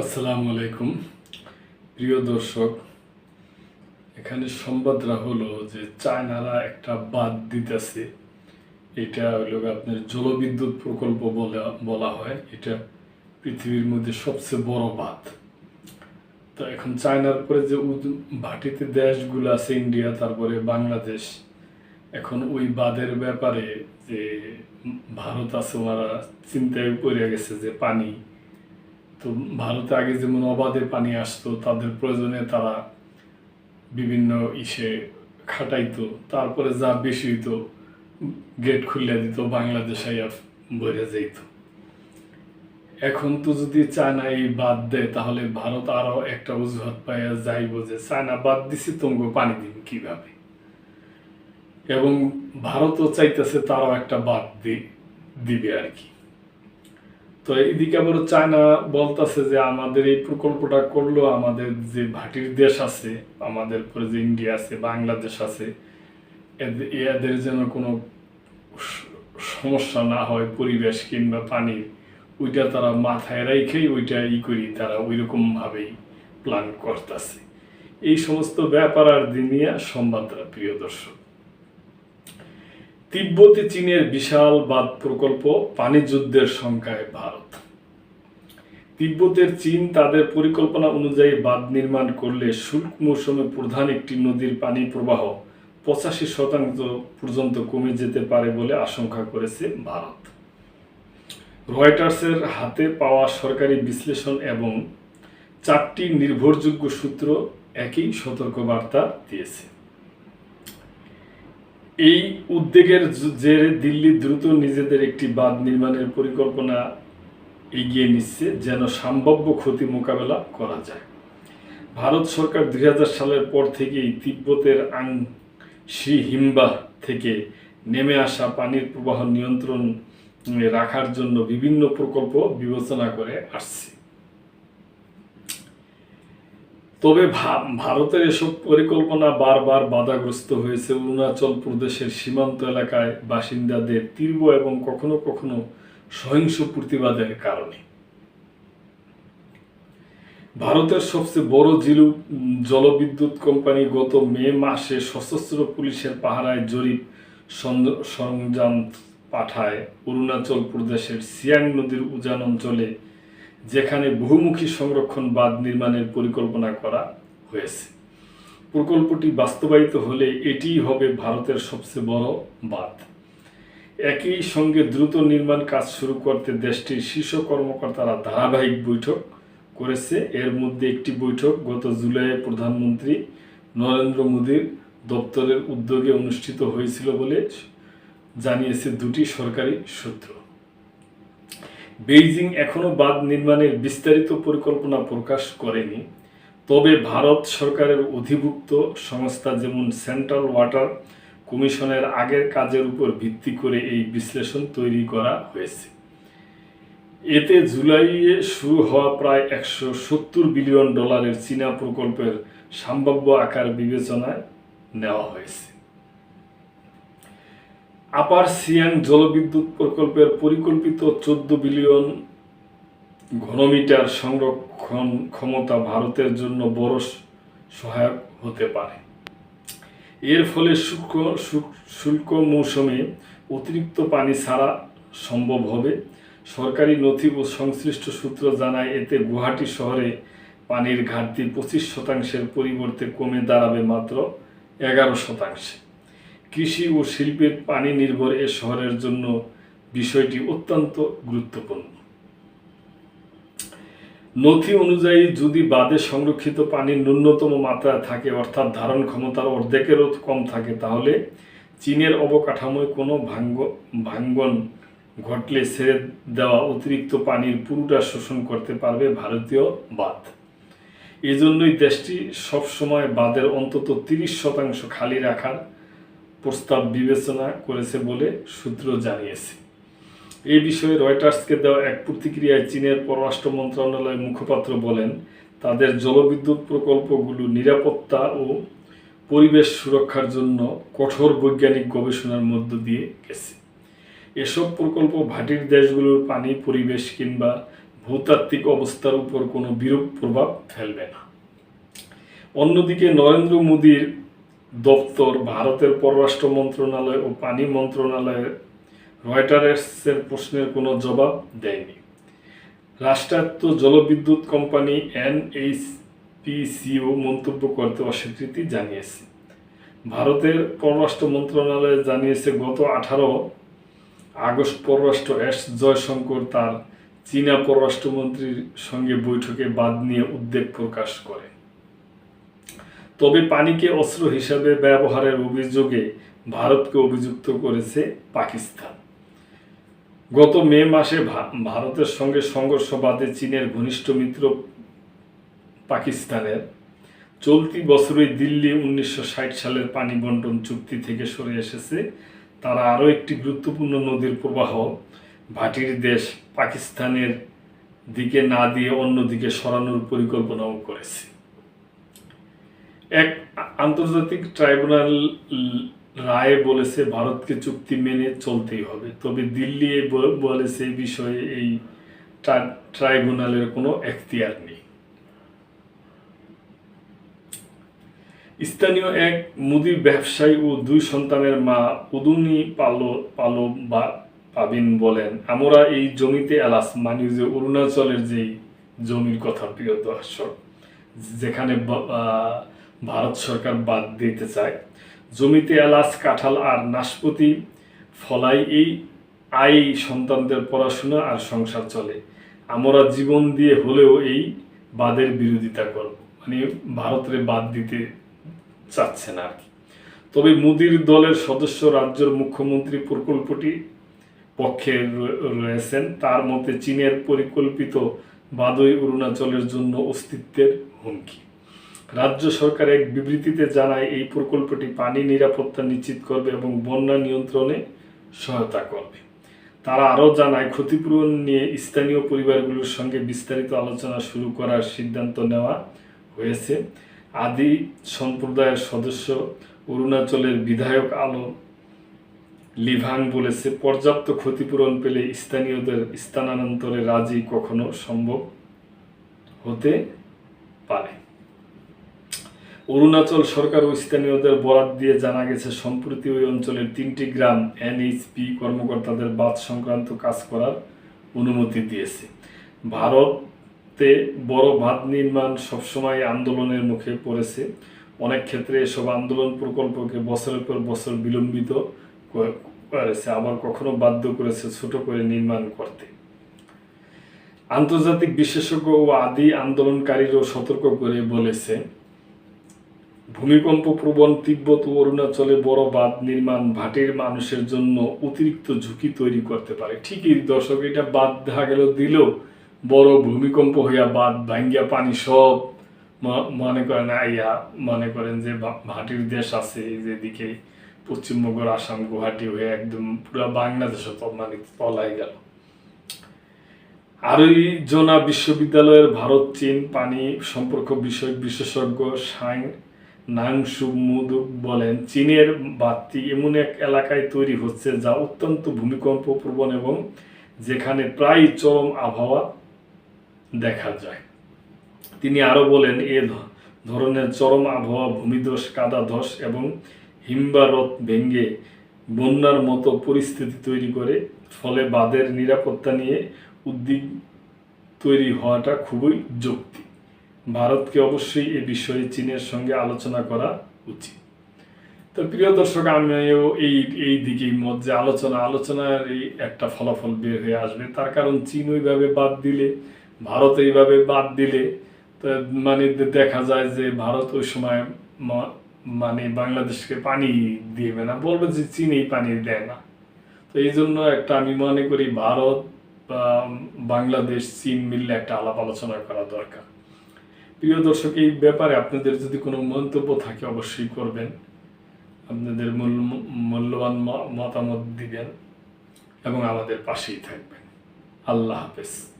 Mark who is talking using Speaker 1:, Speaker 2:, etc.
Speaker 1: আসসালামু আলাইকুম। প্রিয় দর্শক, এখানে সংবাদরা হলো যে চায়নারা একটা বাদ দিতেছে। এটা হলো আপনার জলবিদ্যুৎ প্রকল্প বলা বলা হয়। এটা পৃথিবীর মধ্যে সবচেয়ে বড় বাঁধ। তো এখন চায়নার পরে যে ভাটিতে দেশগুলো আছে, ইন্ডিয়া, তারপরে বাংলাদেশ, এখন ওই বাঁধের ব্যাপারে যে ভারত আছে, ওনারা চিন্তায় পড়ে গেছে যে পানি তো ভারতে আগে যেমন অবাধে পানি আসতো, তাদের প্রয়োজনে তারা বিভিন্ন ইসে খাটাইতো, তারপরে যা বেশি হইতো, গেট খুলে দিত, বাংলাদেশ ভরে যাইত। এখন তো যদি চায়না এই বাদ দেয়, তাহলে ভারত আরও একটা অজুহাত পাইয়া যাইব যে, চায়না বাদ দিছে তোমাকে পানি দিব কীভাবে? এবং ভারতও চাইতেছে তারাও একটা বাদ দিবে আর কি। তো এদিকে আবার চায়না বলতেছে যে আমাদের এই প্রকল্পটা করল, আমাদের যে ভাটির দেশ আছে, আমাদের পরে যে ইন্ডিয়া আছে, বাংলাদেশ আছে, এদ- এদের যেন কোনো সমস্যা না হয়, পরিবেশ কিংবা পানির ওইটা তারা মাথায় রেখেই ওইটা ই করি, তারা ওইরকম ভাবেই প্ল্যান করতেছে। এই সমস্ত ব্যাপার আর দিনিয়া সংবাদরা প্রিয় দর্শক। তিব্বতে চীনের বিশাল বাঁধ প্রকল্প পানি যুদ্ধের সংখ্যায় ভারত। তিব্বতের চীন তাদের পরিকল্পনা অনুযায়ী বাঁধ নির্মাণ করলে শুল্ক মৌসুমে প্রধান একটি নদীর পানি প্রবাহ পঁচাশি শতাংশ পর্যন্ত কমে যেতে পারে বলে আশঙ্কা করেছে ভারত। রয়টার্সের হাতে পাওয়া সরকারি বিশ্লেষণ এবং চারটি নির্ভরযোগ্য সূত্র একই সতর্কবার্তা দিয়েছে। এই উদ্বেগের জেরে দিল্লি দ্রুত নিজেদের একটি বাঁধ নির্মাণের পরিকল্পনা এগিয়ে নিচ্ছে যেন সম্ভাব্য ক্ষতি মোকাবেলা করা যায়। ভারত সরকার দুই হাজার সালের পর থেকেই তিব্বতের আং শি হিম্বা থেকে নেমে আসা পানির প্রবাহ নিয়ন্ত্রণ রাখার জন্য বিভিন্ন প্রকল্প বিবেচনা করে আসছে। তবে ভারতের এসব পরিকল্পনা বারবার বাধাগ্রস্ত হয়েছে অরুণাচল প্রদেশের সীমান্ত এলাকায় বাসিন্দাদের তীব্র এবং কখনো কখনো সহিংস প্রতিবাদের কারণে। ভারতের সবচেয়ে বড় জিলু জলবিদ্যুৎ কোম্পানি গত মে মাসে সশস্ত্র পুলিশের পাহারায় জরিপ সরঞ্জাম পাঠায় অরুণাচল প্রদেশের সিয়াং নদীর উজান অঞ্চলে যেখানে বহুমুখী সংরক্ষণ বাঁধ নির্মাণের পরিকল্পনা করা হয়েছে। প্রকল্পটি বাস্তবায়িত হলে এটিই হবে ভারতের সবচেয়ে বড় বাঁধ। একই সঙ্গে দ্রুত নির্মাণ কাজ শুরু করতে দেশটির শীর্ষ কর্মকর্তারা ধারাবাহিক বৈঠক করেছে। এর মধ্যে একটি বৈঠক গত জুলাইয়ে প্রধানমন্ত্রী নরেন্দ্র মোদীর দপ্তরের উদ্যোগে অনুষ্ঠিত হয়েছিল বলে জানিয়েছে দুটি সরকারি সূত্র। বেইজিং এখনও বাঁধ নির্মাণের বিস্তারিত পরিকল্পনা প্রকাশ করেনি, তবে ভারত সরকারের অধিভুক্ত সংস্থা যেমন সেন্ট্রাল ওয়াটার কমিশনের আগের কাজের উপর ভিত্তি করে এই বিশ্লেষণ তৈরি করা হয়েছে। এতে জুলাইয়ে শুরু হওয়া প্রায় একশো সত্তর বিলিয়ন ডলারের চীনা প্রকল্পের সম্ভাব্য আকার বিবেচনায় নেওয়া হয়েছে। আপার সিয়াং জলবিদ্যুৎ প্রকল্পের পরিকল্পিত চোদ্দ বিলিয়ন ঘনমিটার সংরক্ষণ ক্ষমতা ভারতের জন্য বড় সহায়ক হতে পারে। এর ফলে শুল্ক শুল্ক মৌসুমে অতিরিক্ত পানি ছাড়া সম্ভব হবে। সরকারি নথি ও সংশ্লিষ্ট সূত্র জানায়, এতে গুয়াহাটি শহরে পানির ঘাটতি পঁচিশ শতাংশের পরিবর্তে কমে দাঁড়াবে মাত্র এগারো শতাংশে। কৃষি ও শিল্পের পানি নির্ভর এ শহরের জন্য বিষয়টি অত্যন্ত গুরুত্বপূর্ণ। নথি অনুযায়ী যদি বাদে সংরক্ষিত পানির ন্যূনতম মাত্রা থাকে, অর্থাৎ ধারণ ক্ষমতার অর্ধেকেরও কম থাকে, তাহলে চীনের অবকাঠামোয় কোনো ভাঙ্গ, ভাঙ্গন ঘটলে ছেড়ে দেওয়া অতিরিক্ত পানির পুরোটা শোষণ করতে পারবে ভারতীয় বাঁধ। এজন্যই দেশটি সবসময় বাঁধের অন্তত তিরিশ শতাংশ খালি রাখার প্রস্তাব বিবেচনা করেছে বলে সূত্র জানিয়েছে। এ বিষয়ে রয়টার্সকে দেওয়া এক প্রতিক্রিয়ায় চীনের পররাষ্ট্র মন্ত্রণালয়ের মুখপাত্র বলেন, তাদের জলবিদ্যুৎ প্রকল্পগুলো নিরাপত্তা ও পরিবেশ সুরক্ষার জন্য কঠোর বৈজ্ঞানিক গবেষণার মধ্য দিয়ে গেছে। এসব প্রকল্প ভাটির দেশগুলোর পানি, পরিবেশ কিংবা ভূতাত্ত্বিক অবস্থার উপর কোনো বিরূপ প্রভাব ফেলবে না। অন্যদিকে নরেন্দ্র মোদীর দপ্তর, ভারতের পররাষ্ট্র মন্ত্রণালয় ও পানি মন্ত্রণালয়ের রয়টার্সের প্রশ্নের কোনো জবাব দেয়নি। রাষ্ট্রায়ত্ত জলবিদ্যুৎ কোম্পানি এনএইচপিসিও মন্তব্য করতে অস্বীকৃতি জানিয়েছে। ভারতের পররাষ্ট্র মন্ত্রণালয় জানিয়েছে, গত আঠারো আগস্ট পররাষ্ট্র এস জয়শঙ্কর তার চীনা পররাষ্ট্রমন্ত্রীর সঙ্গে বৈঠকে বাদ নিয়ে উদ্বেগ প্রকাশ করে। তবে পানিকে অস্ত্র হিসাবে ব্যবহারের অভিযোগে ভারতকে অভিযুক্ত করেছে পাকিস্তান। গত মে মাসে ভারতের সঙ্গে সংঘর্ষ বাদে চীনের ঘনিষ্ঠ মিত্র পাকিস্তানের চলতি বছরই দিল্লি উনিশশো ষাট সালের পানি বন্টন চুক্তি থেকে সরে এসেছে। তারা আরও একটি গুরুত্বপূর্ণ নদীর প্রবাহ ভাটির দেশ পাকিস্তানের দিকে না দিয়ে অন্যদিকে সরানোর পরিকল্পনাও করেছে। এক আন্তর্জাতিক ট্রাইব্যুনাল রায় বলেছে, ভারতকে চুক্তি মেনে চলতেই হবে। তবে দিল্লি বলেছে এই বিষয়ে এই ট্রাইব্যুনালের কোনো এখতিয়ার নেই। স্থানীয় এক মুদি ব্যবসায়ী ও দুই সন্তানের মা উদুনি পালো পালো বা পাবিন বলেন, আমরা এই জমিতে এলাস মানি যে অরুণাচলের যেই জমির কথা প্রিয় দর্শক, যেখানে ভারত সরকার বাদ দিতে চায়। জমিতে এলাচ, কাঁঠাল আর নাশপাতি ফলাই এই আই সন্তানদের পড়াশোনা আর সংসার চলে। আমরা জীবন দিয়ে হলেও এই বাদের বিরোধিতা করব। মানে ভারতের বাদ দিতে চাচ্ছে না আর কি। তবে মোদির দলের সদস্য রাজ্যের মুখ্যমন্ত্রী প্রকল্পটি পক্ষে রয়েছেন। তার মতে চীনের পরিকল্পিত বাদই অরুণাচলের জন্য অস্তিত্বের হুমকি। রাজ্য সরকার এক বিবৃতিতে জানায়, এই প্রকল্পটি পানি নিরাপত্তা নিশ্চিত করবে এবং বন্যা নিয়ন্ত্রণে সহায়তা করবে। তারা আরও জানায়, ক্ষতিপূরণ নিয়ে স্থানীয় পরিবারগুলোর সঙ্গে বিস্তারিত আলোচনা শুরু করার সিদ্ধান্ত নেওয়া হয়েছে। আদি সম্প্রদায়ের সদস্য অরুণাচলের বিধায়ক আলো লিভাং বলেছে, পর্যাপ্ত ক্ষতিপূরণ পেলে স্থানীয়দের স্থানান্তরে রাজি কখনো সম্ভব হতে পারে। অরুণাচল সরকার ও স্থানীয়দের বরাত দিয়ে জানা গেছে, সম্প্রতি ওই অঞ্চলের তিনটি গ্রাম এনএইচপি কর্মকর্তাদের বাদ সংক্রান্ত কাজ করার অনুমতি দিয়েছে। ভারতে বড় বাঁধ নির্মাণ সবসময় আন্দোলনের মুখে পড়েছে। অনেক ক্ষেত্রে এসব আন্দোলন প্রকল্পকে বছরের পর বছর বিলম্বিত করেছে, আবার কখনো বাধ্য করেছে ছোট করে নির্মাণ করতে। আন্তর্জাতিক বিশেষজ্ঞ ও আদি আন্দোলনকারীরাও সতর্ক করে বলেছে ভূমিকম্প প্রবণ তিব্বত ও অরুণাচলে বড় বাঁধ নির্মাণ ভাটির মানুষের জন্য অতিরিক্ত ঝুঁকি তৈরি করতে পারে। ঠিকই দর্শক, এটা বাদ দেখা গেল দিলেও বড় ভূমিকম্প হইয়া বাদ ভাঙ্গিয়া পানি সব মনে করেন আইয়া মনে করেন যে ভাটির দেশ আছে যেদিকে পশ্চিমবঙ্গ আসাম, গুয়াহাটি হয়ে একদম পুরো বাংলাদেশও তো মানে তলায় গেল। আরিজোনা বিশ্ববিদ্যালয়ের ভারত, চীন পানি সম্পর্ক বিষয়ক বিশেষজ্ঞ সাং নাংসু মুদুক বলেন, চীনের বাতি এমন এক এলাকায় তৈরি হচ্ছে যা অত্যন্ত ভূমিকম্প প্রবণ এবং যেখানে প্রায় চরম আবহাওয়া দেখা যায়। তিনি আরও বলেন, এ ধরনের চরম আবহাওয়া, ভূমিধস কাদাধস এবং হিমবারত ভেঙ্গে বন্যার মতো পরিস্থিতি তৈরি করে, ফলে বাঁধের নিরাপত্তা নিয়ে উদ্বিগ, তৈরি হওয়াটা খুবই যৌক্তিক। ভারতকে অবশ্যই এ বিষয়ে চীনের সঙ্গে আলোচনা করা উচিত। তো প্রিয় দর্শক, আমিও এই এই দিকেই মত যে আলোচনা, আলোচনার এই একটা ফলাফল বের হয়ে আসবে। তার কারণ চীন ওইভাবে বাদ দিলে, ভারত এইভাবে বাদ দিলে মানে দেখা যায় যে ভারত ওই সময় মানে বাংলাদেশকে পানি দিবে না, বলবে যে চীন এই পানি দেয় না। তো এই জন্য একটা আমি মনে করি ভারত বাংলাদেশ, চীন মিললে একটা আলাপ আলোচনা করা দরকার। প্রিয় দর্শক, এই ব্যাপারে আপনাদের যদি কোনো মন্তব্য থাকে, অবশ্যই করবেন। আপনাদের মূল্য- মূল্যবান মতামত দিবেন এবং আমাদের পাশেই থাকবেন। আল্লাহ হাফেজ।